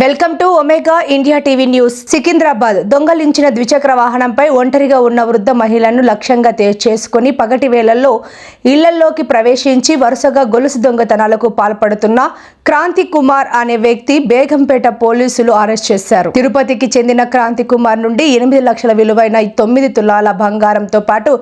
Welcome to Omega India TV news. Secunderabad దొంగలించిన ద్విచక్ర వాహనంపై ఒంటరిగా ఉన్న వృద్ధ మహిళను లక్ష్యంగా చేసుకుని పగటి వేళల్లో ఇళ్ళల్లోకి ప్రవేశించి వరుసగా గొలుసు దొంగతనాలకు పాల్పడుతున్న క్రాంతి కుమార్ అనే వ్యక్తి బేగంపేట పోలీసులు అరెస్ట్ చేశారు. తిరుపతికి చెందిన క్రాంతి కుమార్ నుండి ఎనిమిది లక్షల విలువైన తొమ్మిది తులాల బంగారంతో పాటు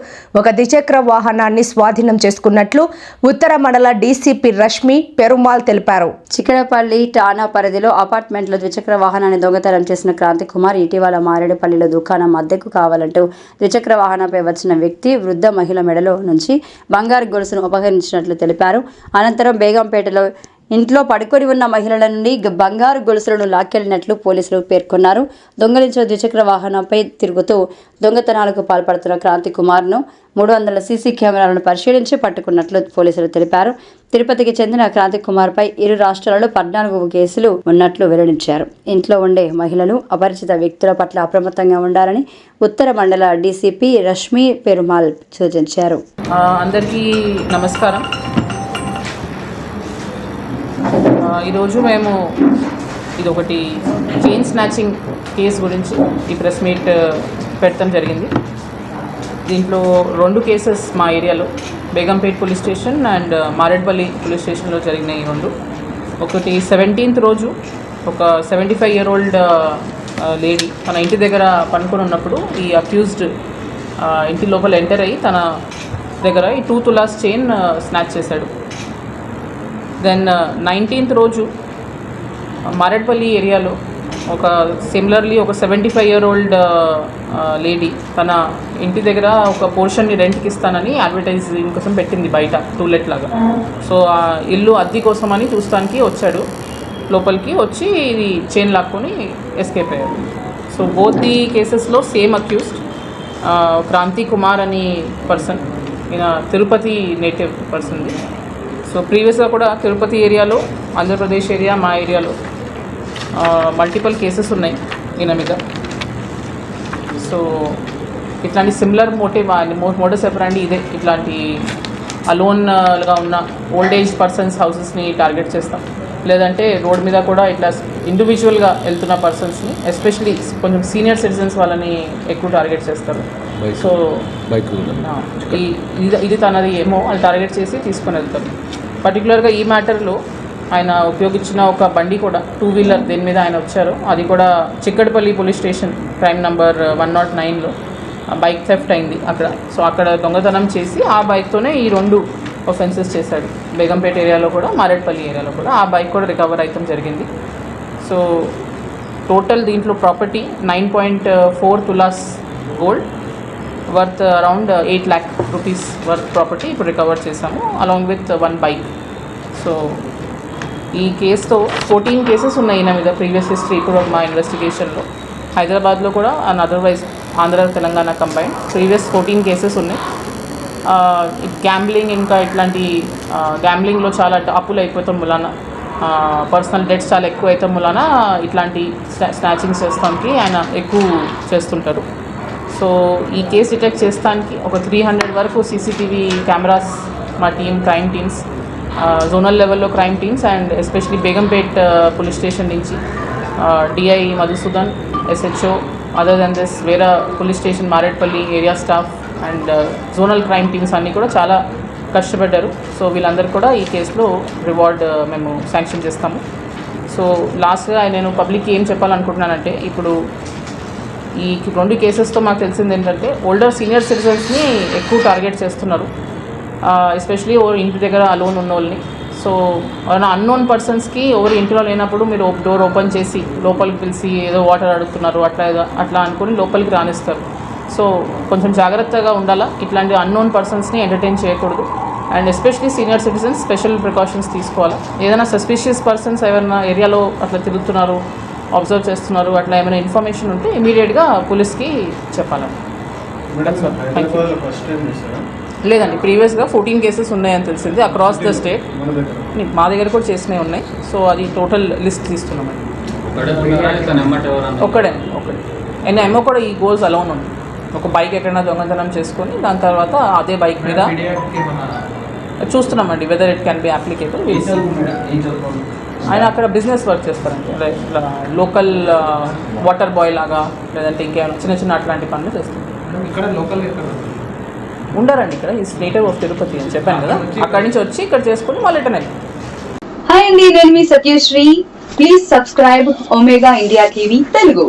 ఒక ద్విచక్ర వాహనాన్ని స్వాధీనం చేసుకున్నట్లు ఉత్తర మండల డీసీపీ రష్మి పెరుమాల్ తెలిపారు. చిక్కడపల్లి టానా పరిధిలో అపార్ట్మెంట్ అపార్ట్మెంట్లో ద్విచక్ర వాహనాన్ని దొంగతనం చేసిన క్రాంతి కుమార్ ఇటీవల మారేడుపల్లిలో దుకాణం అద్దెకు కావాలంటూ ద్విచక్ర వాహనంపై వచ్చిన వ్యక్తి వృద్ధ మహిళ మెడలో నుంచి బంగారు గొలుసును ఉపహరించినట్లు తెలిపారు. అనంతరం బేగంపేటలో ఇంట్లో పడుకొని ఉన్న మహిళల నుండి బంగారు గొలుసులను లాక్కెళ్ళినట్లు పోలీసులు పేర్కొన్నారు. దొంగలించిన ద్విచక్ర వాహనంపై తిరుగుతూ దొంగతనాలకు పాల్పడుతున్న క్రాంతి కుమార్ను మూడు వందల సీసీ కెమెరాలను పరిశీలించి పట్టుకున్నట్లు పోలీసులు తెలిపారు. తిరుపతికి చెందిన క్రాంతి కుమార్పై ఇరు రాష్ట్రాలలో పద్నాలుగు కేసులు ఉన్నట్లు వెల్లడించారు. ఇంట్లో ఉండే మహిళలు అపరిచిత వ్యక్తుల పట్ల అప్రమత్తంగా ఉండాలని ఉత్తర మండల డీసీపీ రష్మి పెరుమాల్ సూచించారు. అందరికీ నమస్కారం. ఈరోజు మేము ఇది ఒకటి చైన్ స్నాచింగ్ కేసు గురించి ఈ ప్రెస్ మీట్ పెట్టడం జరిగింది. దీంట్లో రెండు కేసెస్ మా ఏరియాలో. Begumpet police station and uh, Marredpally police స్టేషన్లో జరిగినాయి రెండు. ఒకటి సెవెంటీన్త్ రోజు ఒక seventy five year old uh, uh, lady తన ఇంటి దగ్గర పనుకొని ఉన్నప్పుడు ఈ అక్యూజ్డ్ ఇంటి లోపల ఎంటర్ అయ్యి తన దగ్గర ఈ టూ తులాస్ చైన్ స్నాచ్ చేశాడు. దెన్ నైన్టీన్త్ రోజు మారేడ్పల్లి ఏరియాలో ఒక సిమిలర్లీ ఒక seventy five year old lady తన ఇంటి దగ్గర ఒక పోర్షన్ని రెంట్కి ఇస్తానని అడ్వర్టైజింగ్ కోసం పెట్టింది బయట టూలెట్ లాగా. సో ఆ ఇల్లు అద్దె కోసం అని చూస్తానికి వచ్చాడు. లోపలికి వచ్చి ఇది చైన్ లాక్కొని ఎస్కేప్ అయ్యాడు. సో బోత్ ది కేసెస్లో సేమ్ అక్యూస్డ్ క్రాంతి కుమార్ అని పర్సన్ ఈయన తిరుపతి నేటివ్ పర్సన్ది సో ప్రీవియస్గా కూడా తిరుపతి ఏరియాలో ఆంధ్రప్రదేశ్ ఏరియా మా ఏరియాలో మల్టిపుల్ కేసెస్ ఉన్నాయి ఈయన మీద. సో ఇట్లాంటి సిమిలర్ మోటివ్ మోటివ్స్ ఎప్పుడండి ఇదే. ఇట్లాంటి అలోన్గా ఉన్న ఓల్డ్ ఏజ్ పర్సన్స్ హౌసెస్ని టార్గెట్ చేస్తాం. లేదంటే రోడ్ మీద కూడా ఇట్లా ఇండివిజువల్గా వెళ్తున్న పర్సన్స్ని ఎస్పెషలీ కొంచెం సీనియర్ సిటిజన్స్ వాళ్ళని ఎక్కువ టార్గెట్ చేస్తారు. సో ఇది ఇది తనది ఏమో వాళ్ళు టార్గెట్ చేసి తీసుకొని వెళ్తారు. పర్టికులర్గా ఈ మ్యాటర్లో ఆయన ఉపయోగించిన ఒక బండి కూడా టూ వీలర్ దేని మీద ఆయన వచ్చారు అది కూడా Chikkadpally police station crime number one not నైన్లో బైక్ థెఫ్ట్ అయింది అక్కడ. సో అక్కడ దొంగతనం చేసి ఆ బైక్తోనే ఈ రెండు ఒఫెన్సెస్ చేశాడు. బేగంపేట ఏరియాలో కూడా మారేడ్పల్లి ఏరియాలో కూడా ఆ బైక్ కూడా రికవర్ అవుతాం జరిగింది. సో టోటల్ దీంట్లో property nine point four tolas gold worth around eight lakh rupees worth property ఇప్పుడు రికవర్ చేశాము along with one bike so ఈ కేసుతో ఫోర్టీన్ కేసెస్ ఉన్నాయి ఈయన మీద ప్రీవియస్ హిస్టరీ ఇప్పుడు మా ఇన్వెస్టిగేషన్లో. హైదరాబాద్లో కూడా and otherwise Andhra Telangana combine previous fourteen cases ఉన్నాయి. గ్యాంబ్లింగ్ ఇంకా ఇట్లాంటి గ్యాంబ్లింగ్లో చాలా అప్పులు అయిపోతాం మూలాన. పర్సనల్ డెట్స్ చాలా ఎక్కువ అయితే మూలాన ఇట్లాంటి స్నాచింగ్స్ చేస్తానికి ఆయన ఎక్కువ చేస్తుంటారు. సో ఈ కేసు డిటెక్ట్ చేస్తానికి ఒక త్రీ హండ్రెడ్ వరకు సీసీటీవీ కెమెరాస్ మా టీం క్రైమ్ టీమ్స్ జోనల్ లెవెల్లో crime teams and especially Begumpet police station నుంచి DI Madhusudan SHO other then this వేరే police station Marredpally area staff and zonal crime teams అన్నీ కూడా చాలా కష్టపడ్డారు. సో వీళ్ళందరూ కూడా ఈ కేసులో రివార్డ్ మేము శాంక్షన్ చేస్తాము. సో లాస్ట్గా నేను పబ్లిక్కి ఏం చెప్పాలనుకుంటున్నానంటే ఇప్పుడు ఈ రెండు కేసెస్తో మాకు తెలిసింది ఏంటంటే ఓల్డర్ సీనియర్ సిటిజన్స్ని ఎక్కువ టార్గెట్ చేస్తున్నారు. ఎస్పెషలీ ఓ ఇంటి దగ్గర అలోన్ ఉన్న వాళ్ళని సో ఎవరైనా అన్నోన్ పర్సన్స్కి ఎవరు ఇంటిలో లేనప్పుడు మీరు డోర్ ఓపెన్ చేసి లోపలికి పిలిచి ఏదో వాటర్ అడుగుతున్నారు అట్లా ఏదో అట్లా అనుకుని లోపలికి రానిస్తారు. సో కొంచెం జాగ్రత్తగా ఉండాలా? ఇట్లాంటి అన్నోన్ పర్సన్స్ని ఎంటర్టైన్ చేయకూడదు. And especially senior citizens special precautions తీసుకోవాలి? ఏదైనా సస్పిషియస్ పర్సన్స్ ఎవరైనా ఏరియాలో అట్లా తిరుగుతున్నారు అబ్జర్వ్ చేస్తున్నారు అట్లా ఏమైనా ఇన్ఫర్మేషన్ ఉంటే ఇమీడియట్గా పోలీస్కి చెప్పాలండి That's all. లేదండి ప్రీవియస్గా ఫోర్టీన్ కేసెస్ ఉన్నాయని తెలిసింది అక్రాస్ ద స్టేట్ మా దగ్గర కూడా చేసినవి ఉన్నాయి. సో అది టోటల్ లిస్ట్ తీస్తున్నామండి ఒక్కడే ఒక్కడే అండ్ ఏమో కూడా ఈ గోల్స్ అలౌన్ ఉంది. ఒక బైక్ ఎక్కడైనా దొంగతనం చేసుకొని దాని తర్వాత అదే బైక్ మీద చూస్తున్నామండి whether it can be applicable ఆయన అక్కడ బిజినెస్ వర్క్ చేస్తారండి. ఇట్లా లోకల్ వాటర్ బాయ్ లాగా లేదంటే ఇంకేమైనా చిన్న చిన్న అట్లాంటి పనులు చేస్తారు. ఇక్కడ లోకల్ ఎక్కడ? ఉండరండి ఇక్కడ. ఈ స్టేట్ ఆఫ్ తిరుపతి అని చెప్పాను కదా. అక్కడి నుంచి వచ్చి ఇక్కడ చేసుకుని మళ్ళీ రిటర్న్ వెళ్ళి హాయ్ అండి నేను మీ Satyasri. Please subscribe Omega India TV Telugu.